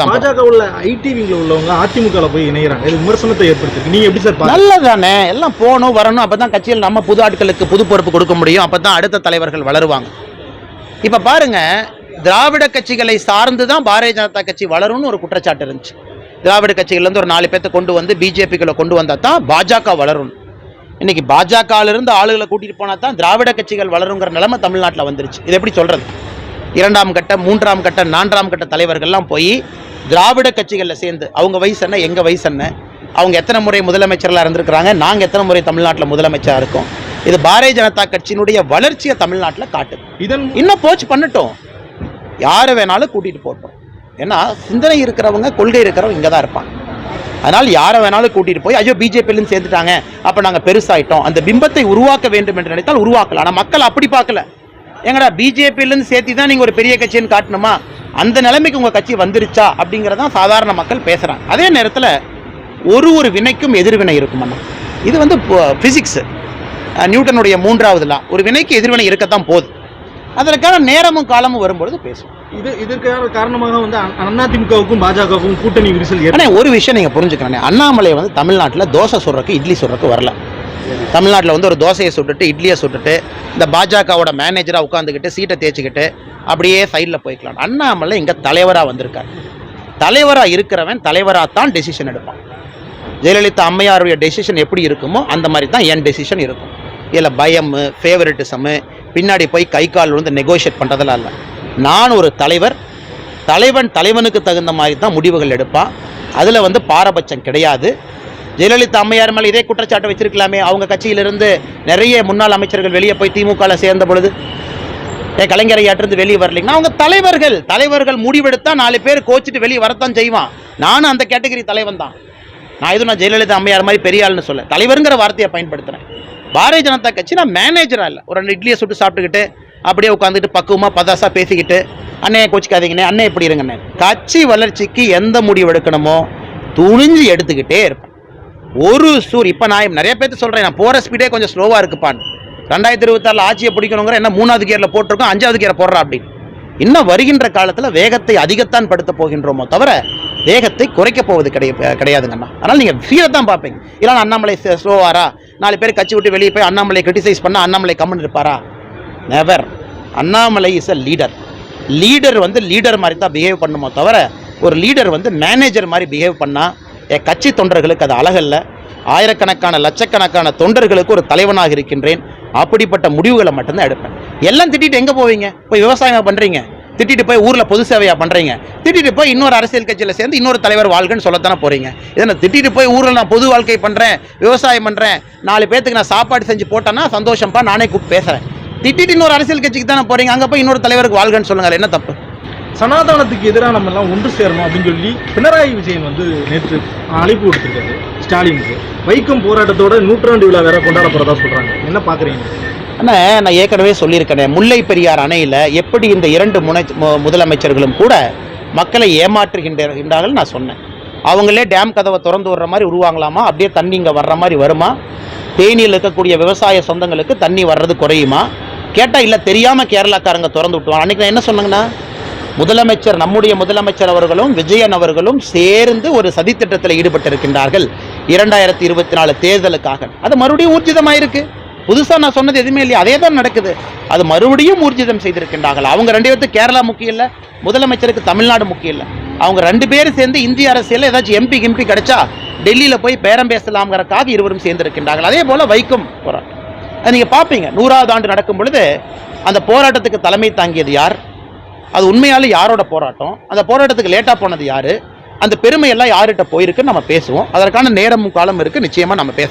பாஜக உள்ள ஐடி விங்ல உள்ளவங்க அதிமுக போய் இணையறாங்க. இது விமர்சனத்தை ஏற்படுத்திருக்கு நீங்க எப்படி சார்? நல்லதானே எல்லாம் போகணும் வரணும். அப்பதான் கட்சியில் நம்ம புது ஆட்களுக்கு புது பொறுப்பு கொடுக்க முடியும். அப்பதான் அடுத்த தலைவர்கள் வளருவாங்க. இப்ப பாருங்க திராவிட கட்சிகளை சார்ந்து தான் பாரதிய ஜனதா கட்சி வளரும்னு ஒரு குற்றச்சாட்டு இருந்துச்சு. திராவிட கட்சிகள்லேருந்து ஒரு நாலு பேர்த்த கொண்டு வந்து பிஜேபிக்குள்ள கொண்டு வந்தா தான் பாஜக வளரும். இன்னைக்கு பாஜகல இருந்து ஆளுகளை கூட்டிட்டு போனா தான் திராவிட கட்சிகள் வளருங்கிற நிலைமை தமிழ்நாட்டில் வந்துருச்சு. இது எப்படி சொல்றது? இரண்டாம் கட்ட மூன்றாம் கட்ட நான்காம் கட்ட தலைவர்கள்லாம் போய் திராவிட கட்சிகளில் சேர்ந்து அவங்க வயசு என்ன எங்க வயசு என்ன? அவங்க எத்தனை முறை முதலமைச்சர்களாக இருந்திருக்கிறாங்க? நாங்கள் எத்தனை முறை தமிழ்நாட்டில் முதலமைச்சராக இருக்கோம்? இது பாரதிய ஜனதா கட்சியினுடைய வளர்ச்சியை தமிழ்நாட்டில் காட்டுது. இதன் இன்னும் போச்சு பண்ணட்டும். யாரை வேணாலும் கூட்டிட்டு போட்டோம் ஏன்னா சிந்தனை இருக்கிறவங்க கொள்கை இருக்கிறவங்க இங்கே தான் இருப்பாங்க. அதனால் யாரை வேணாலும் கூட்டிட்டு போய் ஐயோ பிஜேபியிலும் சேர்ந்துட்டாங்க அப்போ நாங்கள் பெருசாயிட்டோம் அந்த பிம்பத்தை உருவாக்க வேண்டும் என்று நினைத்தால் உருவாக்கலாம். ஆனால் மக்கள் அப்படி பார்க்கல. எங்கடா பிஜேபியிலேருந்து சேர்த்து தான் நீங்கள் ஒரு பெரிய கட்சின்னு காட்டணுமா? அந்த நிலைமைக்கு உங்கள் கட்சி வந்துருச்சா அப்படிங்கிறதான் சாதாரண மக்கள் பேசுகிறாங்க அதே நேரத்தில் ஒரு ஒரு வினைக்கும் எதிர்வினை இருக்கும் அண்ணா. இது வந்து ஃபிசிக்ஸு நியூட்டனுடைய மூன்றாவது லா ஒரு வினைக்கு எதிர்வினை இருக்கத்தான் போகுது. அதற்கான நேரமும் காலமும் வரும்பொழுது பேசுவோம். இது இதற்கான காரணமாக வந்து அதிமுகவுக்கும் பாஜகவுக்கும் கூட்டணி விரிசல் ஆனால் ஒரு விஷயம் நீங்கள் புரிஞ்சுக்கணும் அண்ணாமலை வந்து தமிழ்நாட்டில் தோசை சுடுறக்கு இட்லி சுடுறக்கு வரல. தமிழ்நாட்டில் வந்து ஒரு தோசையை சுட்டுட்டு இட்லியை சுட்டுட்டு இந்த பாஜகவோட மேனேஜராக உட்காந்துக்கிட்டு சீட்டை தேய்ச்சிக்கிட்டு அப்படியே சைடில் போய்க்கலாம். அண்ணாமலை இங்கே தலைவராக வந்திருக்கார். தலைவராக இருக்கிறவன் தலைவராக தான் டெசிஷன் எடுப்பான். ஜெயலலிதா அம்மையாருடைய டெசிஷன் எப்படி இருக்குமோ அந்த மாதிரி தான் என் டெசிஷன் இருக்கும். இதில் பயம் ஃபேவரட்டிசமு பின்னாடி போய் கை கால் வந்து நெகோஷியேட் பண்ணுறதெல்லாம் இல்லை. நான் ஒரு தலைவர். தலைவன் தலைவனுக்கு தகுந்த மாதிரி தான் முடிவுகள் எடுப்பான். அதில் வந்து பாரபட்சம் கிடையாது. ஜெயலலிதா அம்மையார் மேலே இதே குற்றச்சாட்டு வச்சிருக்கலாமே. அவங்க கட்சியிலிருந்து நிறைய முன்னாள் அமைச்சர்கள் வெளியே போய் திமுகவில் சேர்ந்த பொழுது கலைஞரை இருந்து வெளியே வரலைங்கன்னா அவங்க தலைவர்கள் தலைவர்கள் முடிவெடுத்தா நாலு பேர் கோச்சிட்டு வெளியே வரத்தான் செய்வான். நானும் அந்த கேட்டகரி தலைவன் தான். நான் எதுவும் நான் ஜெயலலிதா அம்மையார் மாதிரி பெரிய ஆள்னு சொல்ல தலைவருங்கிற வார்த்தையை பயன்படுத்துகிறேன் பாரதிய ஜனதா கட்சி நான் மேனேஜராக இல்லை. ஒரு ரெண்டு இட்லியை சுட்டு சாப்பிட்டுக்கிட்டு அப்படியே உட்காந்துட்டு பக்குவமாக பதாசாக பேசிக்கிட்டு அண்ணே கோச்சிக்காதீங்கண்ணே அண்ணே எப்படி இருங்கண்ணே. கட்சி வளர்ச்சிக்கு எந்த முடிவு எடுக்கணுமோ துணிஞ்சு எடுத்துக்கிட்டே இருப்பேன். ஒரு சூர் இப்போ நான் நிறைய பேர்த்து சொல்கிறேன் நான் போகிற ஸ்பீடே கொஞ்சம் ஸ்லோவாக இருக்குப்பான்னு. ரெண்டாயிரத்தி இருபத்தாறில் ஆட்சியை பிடிக்கணுங்கிற என்ன மூணாவது கியரில் போட்டிருக்கோம் அஞ்சாவது கியரை போடுறா அப்படின்னு. இன்னும் வருகின்ற காலத்தில் வேகத்தை அதிகத்தான் படுத்த போகின்றோமோ தவிர வேகத்தை குறைக்க போவது கிடையாது கிடையாதுங்கண்ணா. அதனால் நீங்கள் ஃபீலை தான் பார்ப்பீங்க. இல்லைன்னா அண்ணாமலை ஸ்லோவாரா நாலு பேர் கட்சி விட்டு வெளியே போய் அண்ணாமலை கிரிட்டிசைஸ் பண்ணால் அண்ணாமலை கம்மன் இருப்பாரா? Never Annamalai is a leader leader வந்து லீடர் மாதிரி தான் பிஹேவ் பண்ணுமோ தவிர ஒரு லீடர் வந்து மேனேஜர் மாதிரி பிஹேவ் பண்ணால் என் கட்சி தொண்டர்களுக்கு அது அழகல்ல. ஆயிரக்கணக்கான லட்சக்கணக்கான தொண்டர்களுக்கு ஒரு தலைவனாக இருக்கின்றேன். அப்படிப்பட்ட முடிவுகளை மட்டும்தான் எடுப்பேன். எல்லாம் திட்டிட்டு எங்கே போவீங்க? போய் விவசாயம் பண்ணுறீங்க திட்டிட்டு போய் ஊரில் பொது சேவையாக பண்ணுறீங்க திட்டிட்டு போய் இன்னொரு அரசியல் கட்சியில் சேர்ந்து இன்னொரு தலைவர் வாழ்க்கைன்னு சொல்லத்தானே போகிறீங்க இதை நான் திட்டிட்டு போய் ஊரில் நான் பொது வாழ்க்கை பண்ணுறேன் விவசாயம் பண்ணுறேன் நாலு பேர்த்துக்கு நான் சாப்பாடு செஞ்சு போட்டேன்னா சந்தோஷம்ப்பா நானே கூப்பிட்டு பேசுகிறேன் திட்டிட்டு இன்னொரு அரசியல் கட்சிக்கு தானே போகிறீங்க அங்கே போய் இன்னொரு தலைவருக்கு வாழ்கன்னு சொல்லுங்கள் என்ன தப்பு? சனாதனத்துக்கு எதிராக நம்ம எல்லாம் ஒன்று சேரணும் அப்படின்னு சொல்லி பினராயி விஜயன் வந்து நேற்று அழைப்பு கொடுத்துருக்காரு ஸ்டாலினுக்கு. வைக்கம் போராட்டத்தோட நூற்றாண்டு விழா வேற கொண்டாட போறதா சொல்றாங்க. என்ன பாக்குறீங்க? அண்ணா நான் ஏற்கனவே சொல்லியிருக்கேன் முல்லை பெரியார் அணையில் எப்படி இந்த இரண்டு முனை முதலமைச்சர்களும் கூட மக்களை ஏமாற்றுகின்றார்கள் நான் சொன்னேன். அவங்களே டேம் கதவை திறந்து விடுற மாதிரி உருவாங்களாமா? அப்படியே தண்ணி இங்கே வர்ற மாதிரி வருமா? தேனியில் இருக்கக்கூடிய விவசாய சொந்தங்களுக்கு தண்ணி வர்றது குறையுமா? கேட்டால் இல்லை தெரியாமல் கேரளாக்காரங்க திறந்து விட்டுவாங்க அன்றைக்கி நான் என்ன சொன்னேங்கண்ணா? முதலமைச்சர் நம்முடைய முதலமைச்சர் அவர்களும் விஜயன் அவர்களும் சேர்ந்து ஒரு சதித்திட்டத்தில் ஈடுபட்டிருக்கின்றார்கள். இரண்டாயிரத்தி இருபத்தி நாலு தேர்தலுக்காக. அது மறுபடியும் ஊர்ஜிதமாயிருக்கு. புதுசாக நான் சொன்னது எதுவுமே இல்லையா அதே தான் நடக்குது. அது மறுபடியும் ஊர்ஜிதம் செய்திருக்கின்றார்கள். அவங்க ரெண்டு பேர்த்துக்கு கேரளா முக்கியம் இல்லை முதலமைச்சருக்கு தமிழ்நாடு முக்கியம் இல்லை. அவங்க ரெண்டு பேரும் சேர்ந்து இந்திய அரசியலில் ஏதாச்சும் எம்பி கிம்பி கிடைச்சா டெல்லியில் போய் பேரம் பேசலாம்ங்கிறக்காக இருவரும் சேர்ந்திருக்கின்றார்கள். அதே போல் வைக்கும் போராட்டம். நீங்கள் பார்ப்பீங்க நூறாவது ஆண்டு நடக்கும் பொழுது அந்த போராட்டத்துக்கு தலைமை தாங்கியது யார்? அது உண்மையாலே யாரோட போராட்டம்? அந்த போராட்டத்துக்கு லேட்டாக போனது யார்? அந்த பெருமையெல்லாம் யார்கிட்ட போயிருக்குன்னு நம்ம பேசுவோம். அதற்கான நேரமும் காலம் இருக்குது நிச்சயமாக நம்ம பேச